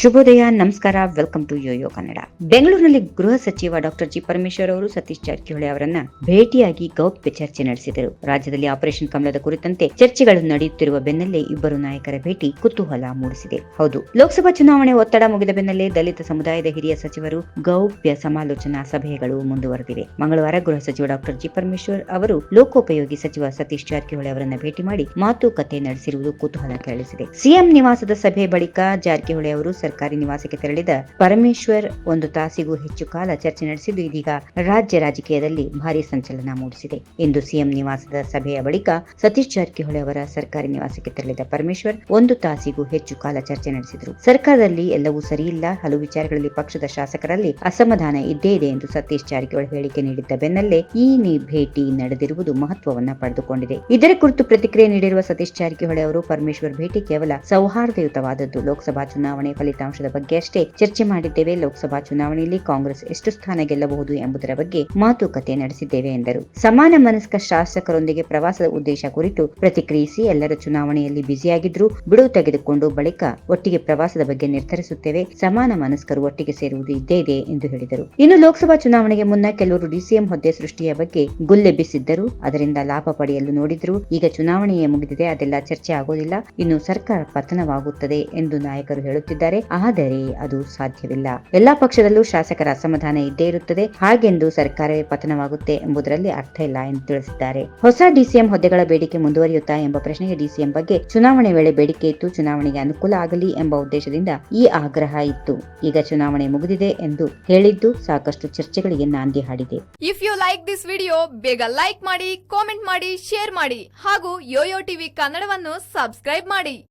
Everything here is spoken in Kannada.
ಶುಭೋದಯ, ನಮಸ್ಕಾರ ವೆಲ್ಕಮ್ ಟು ಯೋಯೋ ಕನ್ನಡ ಬೆಂಗಳೂರಿನಲ್ಲಿ ಗೃಹ ಸಚಿವ ಡಾಕ್ಟರ್ ಜಿ ಪರಮೇಶ್ವರ್ ಅವರು ಸತೀಶ್ ಜಾರಕಿಹೊಳಿ ಅವರನ್ನ ಭೇಟಿಯಾಗಿ ಗೌಪ್ಯ ಚರ್ಚೆ ನಡೆಸಿದರು. ರಾಜ್ಯದಲ್ಲಿ ಆಪರೇಷನ್ ಕಮಲದ ಕುರಿತಂತೆ ಚರ್ಚೆಗಳು ನಡೆಯುತ್ತಿರುವ ಬೆನ್ನಲ್ಲೇ ಇಬ್ಬರು ನಾಯಕರ ಭೇಟಿ ಕುತೂಹಲ ಮೂಡಿಸಿದೆ. ಹೌದು, ಲೋಕಸಭಾ ಚುನಾವಣೆ ಒತ್ತಡ ಮುಗಿದ ಬೆನ್ನಲ್ಲೇ ದಲಿತ ಸಮುದಾಯದ ಹಿರಿಯ ಸಚಿವರು ಗೌಪ್ಯ ಸಮಾಲೋಚನಾ ಸಭೆಗಳು ಮುಂದುವರೆದಿವೆ. ಮಂಗಳವಾರ ಗೃಹ ಸಚಿವ ಡಾಕ್ಟರ್ ಜಿ ಪರಮೇಶ್ವರ್ ಅವರು ಲೋಕೋಪಯೋಗಿ ಸಚಿವ ಸತೀಶ್ ಜಾರಕಿಹೊಳಿ ಅವರನ್ನ ಭೇಟಿ ಮಾಡಿ ಮಾತುಕತೆ ನಡೆಸಿರುವುದು ಕುತೂಹಲ ಕೆರಳಿಸಿದೆ. ಸಿಎಂ ನಿವಾಸದ ಸಭೆ ಬಳಿಕ ಜಾರಕಿಹೊಳಿ ಅವರು ಸರ್ಕಾರಿ ನಿವಾಸಕ್ಕೆ ತೆರಳಿದ ಪರಮೇಶ್ವರ್ ಒಂದು ತಾಸಿಗೂ ಹೆಚ್ಚು ಕಾಲ ಚರ್ಚೆ ನಡೆಸಿದ್ದು ಇದೀಗ ರಾಜ್ಯ ರಾಜಕೀಯದಲ್ಲಿ ಭಾರಿ ಸಂಚಲನ ಮೂಡಿಸಿದೆ. ಇಂದು ಸಿಎಂ ನಿವಾಸದ ಸಭೆಯ ಬಳಿಕ ಸತೀಶ್ ಜಾರಕಿಹೊಳಿ ಅವರ ಸರ್ಕಾರಿ ನಿವಾಸಕ್ಕೆ ತೆರಳಿದ ಪರಮೇಶ್ವರ್ ಒಂದು ತಾಸಿಗೂ ಹೆಚ್ಚು ಕಾಲ ಚರ್ಚೆ ನಡೆಸಿದರು. ಸರ್ಕಾರದಲ್ಲಿ ಎಲ್ಲವೂ ಸರಿಯಿಲ್ಲ. ಹಲವು ವಿಚಾರಗಳಲ್ಲಿ ಪಕ್ಷದ ಶಾಸಕರಲ್ಲಿ ಅಸಮಾಧಾನ ಇದ್ದೇ ಇದೆ ಎಂದು ಸತೀಶ್ ಜಾರಕಿಹೊಳಿ ಹೇಳಿಕೆ ನೀಡಿದ್ದ ಬೆನ್ನಲ್ಲೇ ಈ ಭೇಟಿ ನಡೆದಿರುವುದು ಮಹತ್ವವನ್ನ ಪಡೆದುಕೊಂಡಿದೆ. ಇದರ ಕುರಿತು ಪ್ರತಿಕ್ರಿಯೆ ನೀಡಿರುವ ಸತೀಶ್ ಜಾರಕಿಹೊಳಿ ಅವರು, ಪರಮೇಶ್ವರ್ ಭೇಟಿ ಕೇವಲ ಸೌಹಾರ್ದಯುತವಾದದ್ದು. ಲೋಕಸಭಾ ಚುನಾವಣೆ ಫಲಿತಾಂಶದ ಬಗ್ಗೆ ಅಷ್ಟೇ ಚರ್ಚೆ ಮಾಡಿದ್ದೇವೆ. ಲೋಕಸಭಾ ಚುನಾವಣೆಯಲ್ಲಿ ಕಾಂಗ್ರೆಸ್ ಎಷ್ಟು ಸ್ಥಾನ ಗೆಲ್ಲಬಹುದು ಎಂಬುದರ ಬಗ್ಗೆ ಮಾತುಕತೆ ನಡೆಸಿದ್ದೇವೆ ಎಂದರು. ಸಮಾನ ಮನಸ್ಕ ಶಾಸಕರೊಂದಿಗೆ ಪ್ರವಾಸದ ಉದ್ದೇಶ ಕುರಿತು ಪ್ರತಿಕ್ರಿಯಿಸಿ ಎಲ್ಲರ ಚುನಾವಣೆಯಲ್ಲಿ ಬ್ಯುಸಿಯಾಗಿದ್ರು, ಬಿಡುವು ತೆಗೆದುಕೊಂಡು ಬಳಿಕ ಒಟ್ಟಿಗೆ ಪ್ರವಾಸದ ಬಗ್ಗೆ ನಿರ್ಧರಿಸುತ್ತೇವೆ. ಸಮಾನ ಮನಸ್ಕರು ಒಟ್ಟಿಗೆ ಸೇರುವುದು ಇದ್ದೇ ಇದೆ ಎಂದು ಹೇಳಿದರು. ಇನ್ನು ಲೋಕಸಭಾ ಚುನಾವಣೆಗೆ ಮುನ್ನ ಕೆಲವರು ಡಿಸಿಎಂ ಹುದ್ದೆ ಸೃಷ್ಟಿಯ ಬಗ್ಗೆ ಗುಲ್ಲೆಬ್ಬಿಸಿದ್ದರು ಅದರಿಂದ ಲಾಭ ಪಡೆಯಲು ನೋಡಿದ್ರು. ಈಗ ಚುನಾವಣೆಯೇ ಮುಗಿದಿದೆ. ಅದೆಲ್ಲ ಚರ್ಚೆ ಆಗೋದಿಲ್ಲ. ಇನ್ನು ಸರ್ಕಾರ ಪತನವಾಗುತ್ತದೆ ಎಂದು ನಾಯಕರು ಹೇಳುತ್ತಿದ್ದಾರೆ. ಆದರೆ ಅದು ಸಾಧ್ಯವಿಲ್ಲ. ಎಲ್ಲಾ ಪಕ್ಷದಲ್ಲೂ ಶಾಸಕರ ಅಸಮಾಧಾನ ಇದ್ದೇ ಇರುತ್ತದೆ. ಹಾಗೆಂದು ಸರ್ಕಾರವೇ ಪತನವಾಗುತ್ತೆ ಎಂಬುದರಲ್ಲಿ ಅರ್ಥ ಇಲ್ಲ ಎಂದು ತಿಳಿಸಿದ್ದಾರೆ. ಹೊಸ ಡಿಸಿಎಂ ಹುದ್ದೆಗಳ ಬೇಡಿಕೆ ಮುಂದುವರಿಯುತ್ತಾ ಎಂಬ ಪ್ರಶ್ನೆಗೆ ಡಿಸಿಎಂ ಬಗ್ಗೆ ಚುನಾವಣೆ ವೇಳೆ ಬೇಡಿಕೆ ಇತ್ತು ಚುನಾವಣೆಗೆ ಅನುಕೂಲ ಆಗಲಿ ಎಂಬ ಉದ್ದೇಶದಿಂದ ಈ ಆಗ್ರಹ ಇತ್ತು. ಈಗ ಚುನಾವಣೆ ಮುಗಿದಿದೆ ಎಂದು ಹೇಳಿದ್ದು ಸಾಕಷ್ಟು ಚರ್ಚೆಗಳಿಗೆ ನಾಂದಿ ಹಾಡಿದೆ. If you like this video ಬೇಗ ಲೈಕ್ ಮಾಡಿ ಕಾಮೆಂಟ್ ಮಾಡಿ ಶೇರ್ ಮಾಡಿ ಹಾಗೂ ಯೋಯೋ ಟಿವಿ ಕನ್ನಡವನ್ನು ಸಬ್ಸ್ಕ್ರೈಬ್ ಮಾಡಿ.